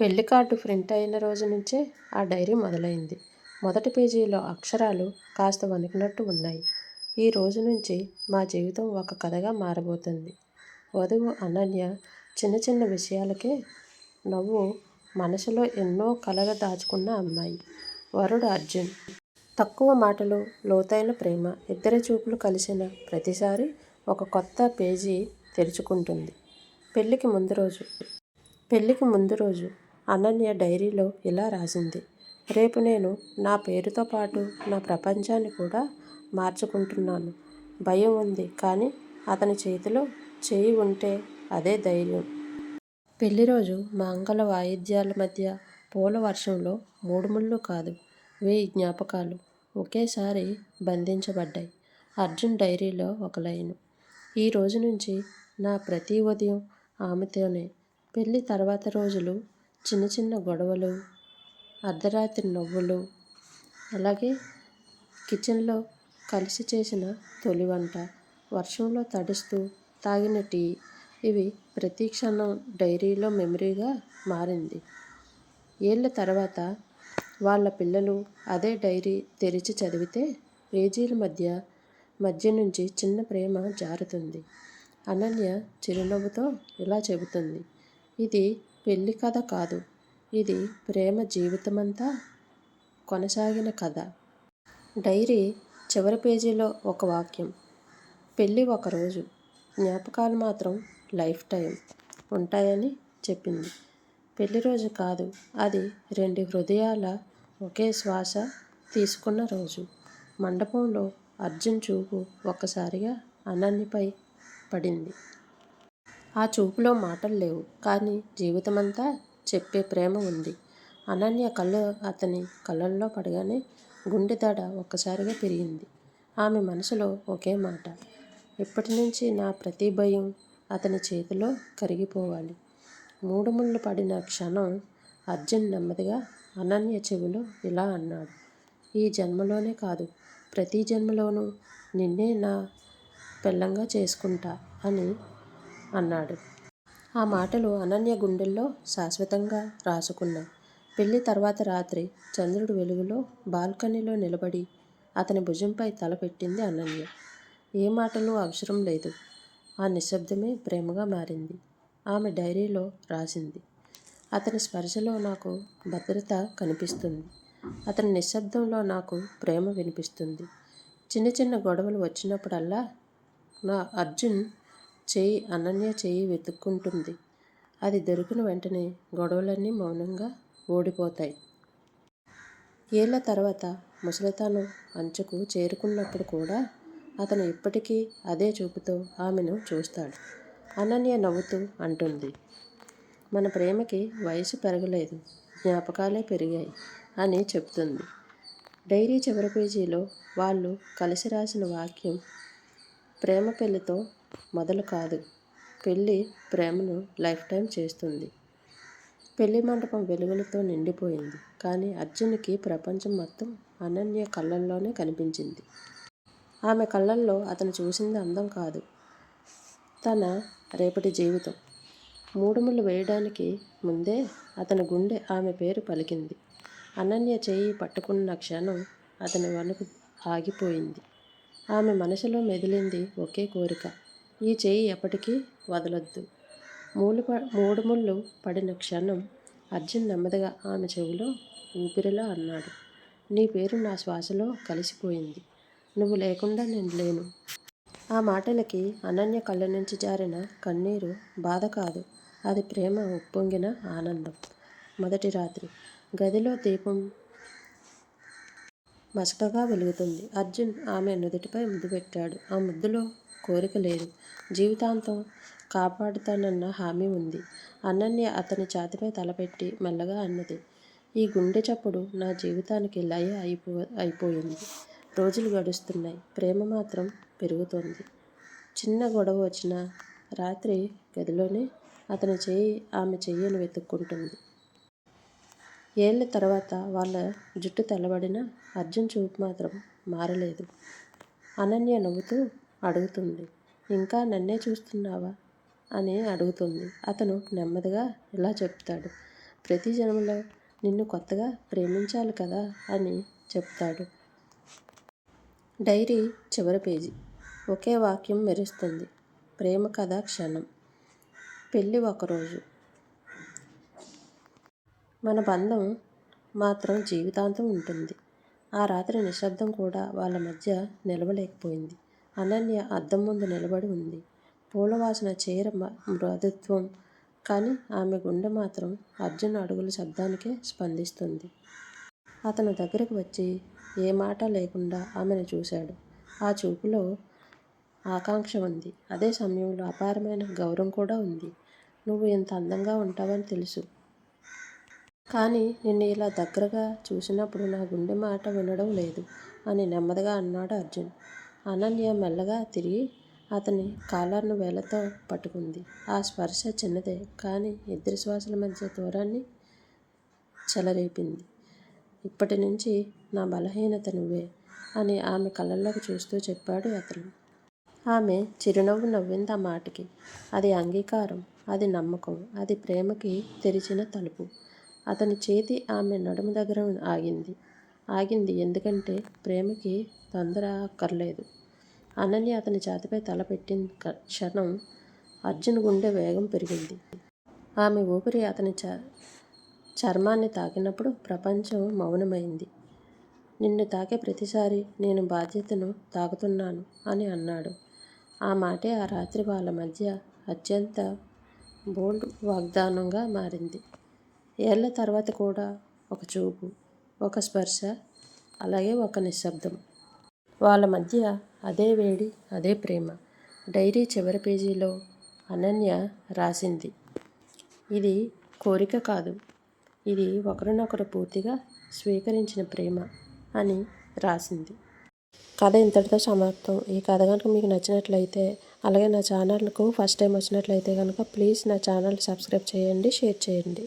పెళ్ళి card print అయిన రోజు నుంచే ఆ డైరీ మొదలైంది. మొదటి పేజీలో అక్షరాలు కాస్త వణికినట్టు ఉన్నాయి. ఈ రోజు నుంచి మా జీవితం ఒక కథగా మారబోతుంది వధువు అనన్య చిన్న చిన్న విషయాలకే నవ్వు మనసులో ఎన్నో కలలు దాచుకున్న అమ్మాయి. వరుడు అర్జున్. తక్కువ మాటలు, లోతైన ప్రేమ. ఇద్దరి చూపులు కలిసిన ప్రతిసారి ఒక కొత్త పేజీ తెరుచుకుంటుంది. పెళ్ళికి ముందు రోజు. పెళ్ళికి ముందు రోజు అనన్య డైరీలో ఇలా రాసింది. రేపు నేను నా పేరుతో పాటు నా ప్రపంచాన్ని కూడా మార్చుకుంటున్నాను. భయం ఉంది కానీ అతని చేతిలో చేయి ఉంటే అదే ధైర్యం. పెళ్ళిరోజు మంగళ వాయిద్యాల మధ్య పూల వర్షంలో మూడు ముళ్ళు కాదు వేయి జ్ఞాపకాలు ఒకేసారి బంధించబడ్డాయి. అర్జున్ డైరీలో ఒక లైను. ఈ రోజు నుంచి నా ప్రతి ఉదయం ఆమెతోనే. పెళ్ళి తర్వాత రోజులు చిన్న చిన్న గొడవలు, అర్ధరాత్రి నవ్వులు, అలాగే కిచెన్లో కలిసి చేసిన తొలి వంట, వర్షంలో తడుస్తూ తాగిన టీ ఇవి ప్రతి క్షణం డైరీలో మెమరీగా మారింది. ఏళ్ళ తర్వాత వాళ్ళ పిల్లలు అదే డైరీ తెరిచి చదివితే పేజీల మధ్య మధ్య నుంచి చిన్న ప్రేమ జారుతుంది. అనన్య చిరునవ్వుతో ఇలా చెబుతుంది. ఇది పెళ్ళి కథ కాదు. ఇది ప్రేమ జీవితమంతా కొనసాగిన కథ. డైరీ చివరి పేజీలో ఒక వాక్యం. పెళ్ళి ఒక రోజు. జ్ఞాపకాలు మాత్రం లైఫ్ టైం ఉంటాయని చెప్పింది. పెళ్ళిరోజు కాదు అది రెండు హృదయాల ఒకే శ్వాస తీసుకున్న రోజు. మండపంలో అర్జున్ చూపు ఒక్కసారిగా అనన్యపై పడింది. ఆ చూపులో మాటలు లేవు. కానీ జీవితమంతా చెప్పే ప్రేమ ఉంది. అనన్య కళ్ళు అతని కళ్ళల్లో పడగానే గుండె దడ ఒక్కసారిగా పెరిగింది. ఆమె మనసులో ఒకే మాట. ఇప్పటి నుంచి నా ప్రతి భయం అతని చేతిలో కరిగిపోవాలి. మూడు ముళ్ళు పడిన క్షణం అర్జున్ నెమ్మదిగా అనన్య చెవిలో ఇలా అన్నాడు. ఈ జన్మలోనే కాదు ప్రతి జన్మలోనూ నిన్నే నా పెళ్ళాంగా చేసుకుంటా అని అన్నాడు. ఆ మాటలు అనన్య గుండెల్లో శాశ్వతంగా రాసుకున్నాయి. పెళ్ళి తర్వాత రాత్రి చంద్రుడి వెలుగులో బాల్కనీలో నిలబడి అతని భుజంపై తల పెట్టింది అనన్య. ఏ మాటలు అవసరం లేదు. ఆ నిశ్శబ్దమే ప్రేమగా మారింది. ఆమె డైరీలో రాసింది. అతని స్పర్శలో నాకు భద్రత కనిపిస్తుంది. అతని నిశ్శబ్దంలో నాకు ప్రేమ వినిపిస్తుంది. చిన్న చిన్న గొడవలు వచ్చినప్పుడల్లా నా అర్జున్ చేయి అనన్య చేయి వెతుక్కుంటుంది. అది దొరికిన వెంటనే గొడవలన్నీ మౌనంగా ఓడిపోతాయి. ఏళ్ళ తర్వాత ముసలితనం అంచుకు చేరుకున్నప్పుడు కూడా అతను ఇప్పటికీ అదే చూపుతో ఆమెను చూస్తాడు. అనన్య నవ్వుతూ అంటుంది. మన ప్రేమకి వయసు పెరగలేదు. జ్ఞాపకాలే పెరిగాయి అని చెబుతుంది. డైరీ చివరి పేజీలో వాళ్ళు కలిసి రాసిన వాక్యం ప్రేమ పెళ్ళితో మొదలు కాదు. పెళ్ళి ప్రేమను లైఫ్ టైం చేస్తుంది. పెళ్ళి మండపం వెలుగులతో నిండిపోయింది. కానీ అర్జున్కి ప్రపంచం మొత్తం అనన్య కళ్ళల్లోనే కనిపించింది. ఆమె కళ్ళల్లో అతను చూసింది అందం కాదు. తన రేపటి జీవితం. మూడు వేయడానికి ముందే అతని గుండె ఆమె పేరు పలికింది. అనన్య చేయి పట్టుకున్న క్షణం అతని వణుకు ఆగిపోయింది. ఆమె మనసులో మెదిలింది ఒకే కోరిక. ఈ చేయి ఎప్పటికీ వదలొద్దు. మూడు ముళ్ళు పడిన క్షణం అర్జున్ నెమ్మదిగా ఆమె చెవిలో ఊపిరిలో అన్నాడు. నీ పేరు నా శ్వాసలో కలిసిపోయింది. నువ్వు లేకుండా నేను లేను. ఆ మాటలకి అనన్య కళ్ళ నుంచి జారిన కన్నీరు బాధ కాదు. అది ప్రేమ ఉప్పొంగిన ఆనందం. మొదటి రాత్రి. గదిలో దీపం మసకగా వెలుగుతుంది అర్జున్ ఆమె నుదుటిపై ముద్దు పెట్టాడు. ఆ ముద్దులో కోరిక లేదు. జీవితాంతం కాపాడుతానన్న హామీ ఉంది. అనన్య అతని ఛాతిపై తలపెట్టి మెల్లగా అన్నది. ఈ గుండె చప్పుడు నా జీవితానికి లయ అయిపో అయిపోయింది. రోజులు గడుస్తున్నాయి. ప్రేమ మాత్రం పెరుగుతోంది. చిన్న గొడవ వచ్చిన రాత్రి గదిలోనే అతని చేయి ఆమె చెయ్యిని వెతుక్కుంటుంది. ఏళ్ళ తర్వాత వాళ్ళ జుట్టు తెల్లబడిన అర్జున్ చూపు మాత్రం మారలేదు. అనన్య నవ్వుతూ అడుగుతుంది. ఇంకా నన్నే చూస్తున్నావా? అని అడుగుతుంది. అతను నెమ్మదిగా ఇలా చెప్తాడు. ప్రతి జన్మలో నిన్ను కొత్తగా ప్రేమించాలి కదా? అని చెప్తాడు. డైరీ చివరి పేజీ. ఒకే వాక్యం మెరుస్తుంది. ప్రేమ కథ క్షణం. పెళ్ళి ఒకరోజు. మన బంధం మాత్రం జీవితాంతం ఉంటుంది. ఆ రాత్రి నిశ్శబ్దం కూడా వాళ్ళ మధ్య నిలవలేకపోయింది. అనన్య అద్దం ముందు నిలబడి ఉంది. పూలవాసన చీర మృదుత్వం. కానీ ఆమె గుండె మాత్రం అర్జున్ అడుగుల శబ్దానికే స్పందిస్తుంది. అతను దగ్గరకు వచ్చి ఏ మాట లేకుండా ఆమెను చూశాడు. ఆ చూపులో ఆకాంక్ష ఉంది. అదే సమయంలో అపారమైన గౌరవం కూడా ఉంది. నువ్వు ఇంత అందంగా ఉంటావని తెలుసు. కానీ నిన్ను ఇలా దగ్గరగా చూసినప్పుడు నా గుండె మాట వినడం లేదు అని నెమ్మదిగా అన్నాడు అర్జున్. అనన్య మెల్లగా తిరిగి అతని కాలర్ను వేలతో పట్టుకుంది. ఆ స్పర్శ చిన్నదే కానీ ఇద్దరి శ్వాసల మధ్య దూరాన్ని చెలరేపింది. ఇప్పటి నుంచి నా బలహీనత నువ్వే అని ఆమె కళ్ళల్లోకి చూస్తూ చెప్పాడు అతను. ఆమె చిరునవ్వు నవ్వింది ఆ మాటకి. అది అంగీకారం అది నమ్మకం అది ప్రేమకి తెరిచిన తలుపు. అతని చేతి ఆమె నడుము దగ్గర ఆగింది. ఆగింది ఎందుకంటే ప్రేమకి తొందర అక్కర్లేదు. అనన్య అతని ఛాతిపై తల పెట్టిన క్షణం అర్జున్ గుండె వేగం పెరిగింది. ఆమె ఊపిరి అతని చ చర్మాన్ని తాకినప్పుడు ప్రపంచం మౌనమైంది. నిన్ను తాకే ప్రతిసారి నేను బాధ్యతను తాకుతున్నాను అని అన్నాడు. ఆ మాటే ఆ రాత్రి వాళ్ళ మధ్య అత్యంత బోల్డ్ వాగ్దానంగా మారింది. ఏళ్ళ తర్వాత కూడా ఒక చూపు ఒక స్పర్శ అలాగే ఒక నిశ్శబ్దం. వాళ్ళ మధ్య అదే వేడి అదే ప్రేమ. డైరీ చివరి పేజీలో అనన్య రాసింది. ఇది కోరిక కాదు. ఇది ఒకరినొకరు పూర్తిగా స్వీకరించిన ప్రేమ అని రాసింది. కథ ఇంతటితో సమాప్తం. ఈ కథ కనుక మీకు నచ్చినట్లయితే అలాగే నా ఛానల్కు ఫస్ట్ టైం వచ్చినట్లయితే కనుక ప్లీజ్ నా ఛానల్ సబ్స్క్రైబ్ చేయండి షేర్ చేయండి.